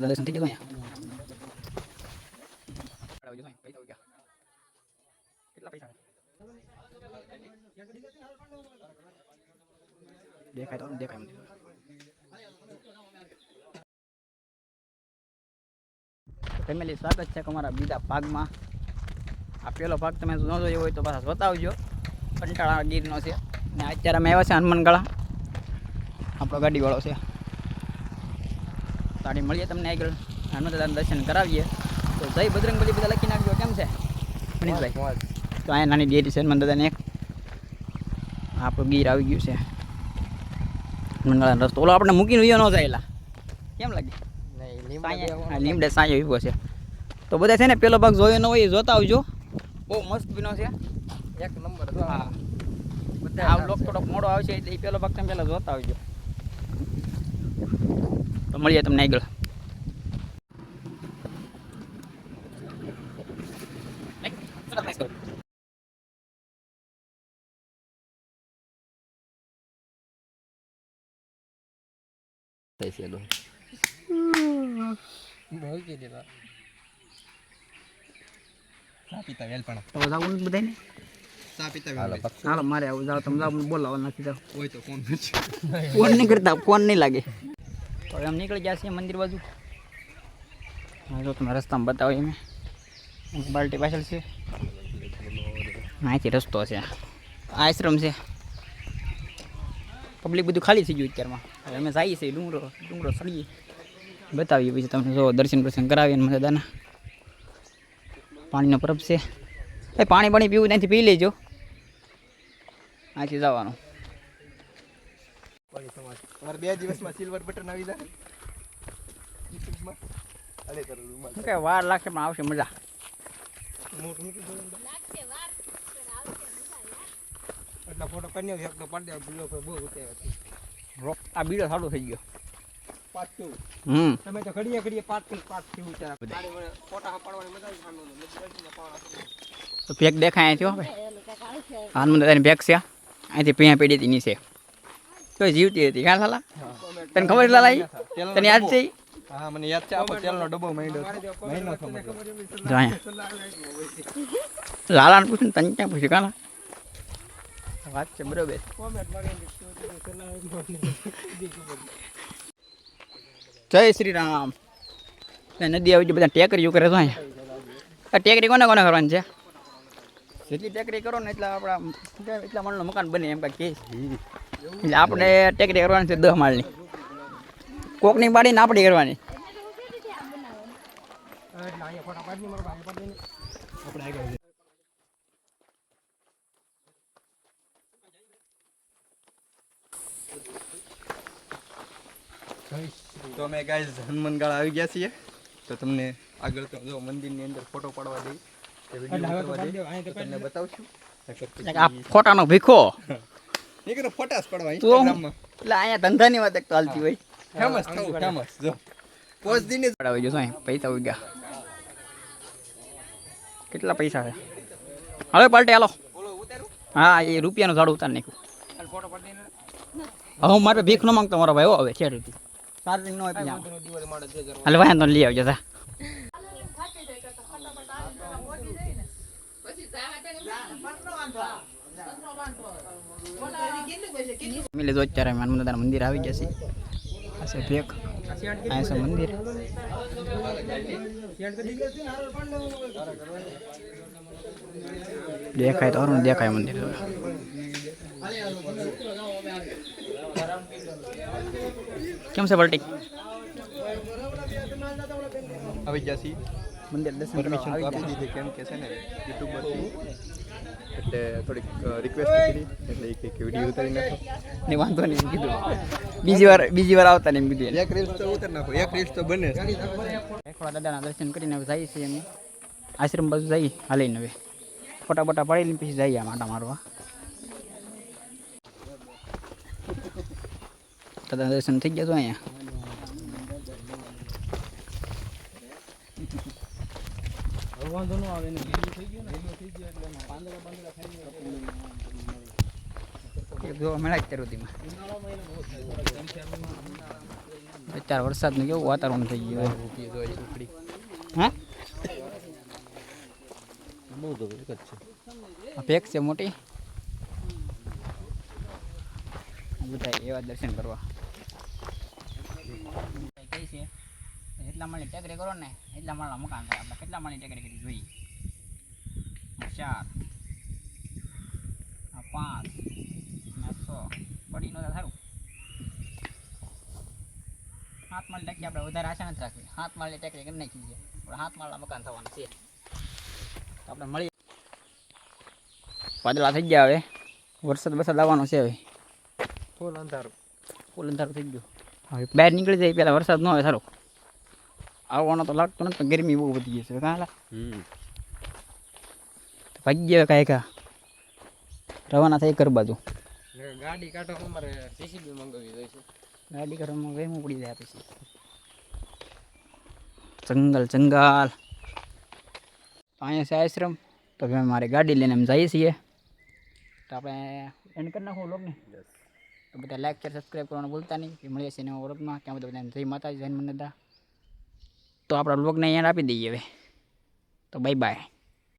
દર્શન થઈ ગયા અહીંયા કેટલા પૈસા દેખાય તો દેખાય મંદિર ફેમિલી સ્વાગત છે કે અમારા બીજા ભાગમાં આ પેલો ભાગ તમે ન જોયો હોય તો પાછા જોતા આવજો કંટાળા ગીરનો છે ને અત્યારે અમે આવ્યા છે હનુમાનગળા આપણો ગાડીવાળો છે તાળી મળીએ તમને આગળ. હનુમાન દાદા દર્શન કરાવીએ. તો જય બજરંગ બલી બધા લખી નાખજો. કેમ છે? મનીષભાઈ. તો અહીંયા નાની ડેરી છે હનુમાન દાદાને એક. આપણું ગીર આવી ગયું છે. મંગળા રસ્તો. ઓલો આપણે મૂકીને ઉયો ન જાયેલા કેમ લાગે? લીમડે સાંજે ઊભો છે. તો બધા છે ને પેલો ભાગ જોયો ન હોય એ જોતા આવજો. બહુ મસ્ત બીનો છે. એક નંબર હા. બધા આ લોક થોડોક મોડો આવશે એટલે એ પેલો ભાગ તમે પહેલાં જોતા આવજો. તો મળીએ તમને આગળ. હાલો મારે આવું જાઓ તમે બોલાવો નથી જાઓ. ફોન નહીં કરતા ફોન નહીં લાગે. તો એમ નીકળી ગયા છીએ મંદિર બાજુ. હા જો તમે રસ્તામાં બતાવો એમ. બાલ્ટી પાછળ છે. અહીંથી રસ્તો છે. આશ્રમ છે. પબ્લિક બધું ખાલી થઈ ગયું અત્યારમાં. હવે અમે જઈએ છીએ ડુંગરો ડુંગરો ચડીએ બતાવીએ પછી તમને. જો દર્શન દર્શન કરાવીએ ને દાદાના પાણીનો પરબ છે. એ પાણી પાણી પીવું ત્યાંથી પી લેજો. અહીંથી જવાનું. તમારે બે દિવસમાં સિલ્વર બટન આવી જાય યુટ્યુબમાં અરે કરો રૂમાલ કે વાર લાગશે પણ આવશે મજા. મોટું એટલા ફોટો કરી એક તો પડે ભૂલો બહુ ઉતાર્યો રોક આ બીડો સારું થઈ ગયો. પાર્ટ હમ. તમે તો ઘડીએ ઘડીએ પાર્ટ ટુ પાર્ટ થ્રી ઉતારા તારે મને ફોટા પાડવાની મજા આવી સામે તો પેક દેખાય અહીંથી હવે ભાઈ. મને પેક છે. અહીંથી પીયા પડી હતી નીચે. તો જીવતી હતી. ક્યાં લાલા તને ખબર લાલા? તને યાદ છે હા મને યાદ છે. આપણો તેલનો ડબ્બો માંડ્યો મહિનો જો અહીંયા. લાલાને પૂછ્યું તને ક્યાં પૂછ્યું? કાલા વાત છે બરોબર. જય શ્રી રામ. નદી આવી બધા ટેકરીઓ કરે તો આ ટેકરી કોને કોને કરવાની છે? જેટલી ટેકરી કરો ને એટલા આપણા એટલા મણનું મકાન બને એમ કાંઈ છે. એટલે આપણે ટેકરી કરવાની છે દસ માળની. કોકની બાડીને આપણી કરવાની. તો અમે ગાઈઝ હનુમાનગઢ આવી ગયા છીએ. તો તમને આગળ તો જો મંદિરની અંદર ફોટો પાડવા દઈ તમને બતાવશું. આ ફોટાનો ભીખો. નીકળો ફોટાસ પડવા તો ઇન્સ્ટાગ્રામમાં એટલે અહીંયા ધંધાની વાત એક તો હાલતી હોય. ફેમસ થવું ફેમસ જો. પોસ્ટ દીને પડાવી જો સાંઈ પૈસા ઉગ્યા. કેટલા પૈસા છે? હવે પાલટી હાલો. હા એ રૂપિયાનું ઝાડું ઉતાર નાખ્યું. હવે હું મારે ભીખ ન માંગતો મારો ભાઈ હો હવે છે રૂપિયા. ચાર્જિંગ ન હોય હાલ લઈ આવજો તા જો અત્યારે હનુમાન દાદાના મંદિર આવી જશે આ છે ભેખ આ છે મંદિર. દેખાય તો અરુણ દેખાય મંદિર. કેમ છે પલટી આવી ગયા છે મંદિર દર્શન પરમિશન આપી ગયા. દીધી કેમ કે છે ને યુટ્યુબર એટલે થોડીક રિક્વેસ્ટ કરી એટલે એક એક વીડિયો ઉતારી નાખો. ને વાંધો નહીં કીધું. બીજી વાર બીજી વાર આવતા નહીં કીધું એક રીલ્સ તો ઉતારી નાખો એક રીલ્સ તો બને. એકવાર દાદાના દર્શન કરીને જઈએ છીએ અમે. આશ્રમ બાજુ જઈએ હાલીને હવે. ફોટા બોટા પાડીને પછી જઈએ આમ આટા મારવા. દાદા દર્શન થઈ ગયા તો અહીંયા? વાંધો ન આવે ને. જોવા મળ્યા જ ત્યાં સુધીમાં અત્યારે વરસાદનું કેવું વાતાવરણ થઈ ગયું હા? બહુ તો એક જ છે. પેક છે મોટી? બધા એવા દર્શન કરવા. કઈ છે? જેટલા માળની ટેકરી કરો ને એટલા માળના મકાન થાય આપણે કેટલા માળની ટેકરી કરી જોઈએ? ચાર પાંચ ને છ. પડી નો સારું. હાથ માળ ટેકરી આપણે વધારે આશા નથી રાખવી. હાથ માળની ટેકરી કરી નાખી છે પણ હાથ માળના મકાન થવાના છે. તો આપણે મળી વાદળા થઈ ગયા હવે. વરસાદ વરસાદ આવવાનો છે હવે. ફૂલ અંધારું. ફૂલ અંધારું થઈ ગયું. હવે બહાર નીકળી જાય પહેલાં વરસાદ ન આવે સારો. આવવાનો તો લાગતો નથી પણ ગરમી બહુ વધી ગઈ છે કાં હાલા હમ ભાગી ગયા કાંઈ કા રવાના થઈ કર બાજુ ગાડી કાઢો અમારે સીસીબી મંગાવી જોઈશે ગાડી કાઢવામાં વહેમું પડી જાય પછી જંગલ જંગલ તો અહીંયા છે આશ્રમ તો હવે મારે ગાડી લઈને એમ જઈએ છીએ તો આપણે એન્ડ કરી નાખું લોગને તો બધા લાઈક શેર સબસ્ક્રાઈબ કરવાનું ભૂલતા નહીં મળીએ છીએ નવા વર્ગમાં ત્યાં બધા બધા જય માતાજી જય મનદા તો આપણા બ્લોગને અહીંયા આપી દઈએ હવે. તો બાય બાય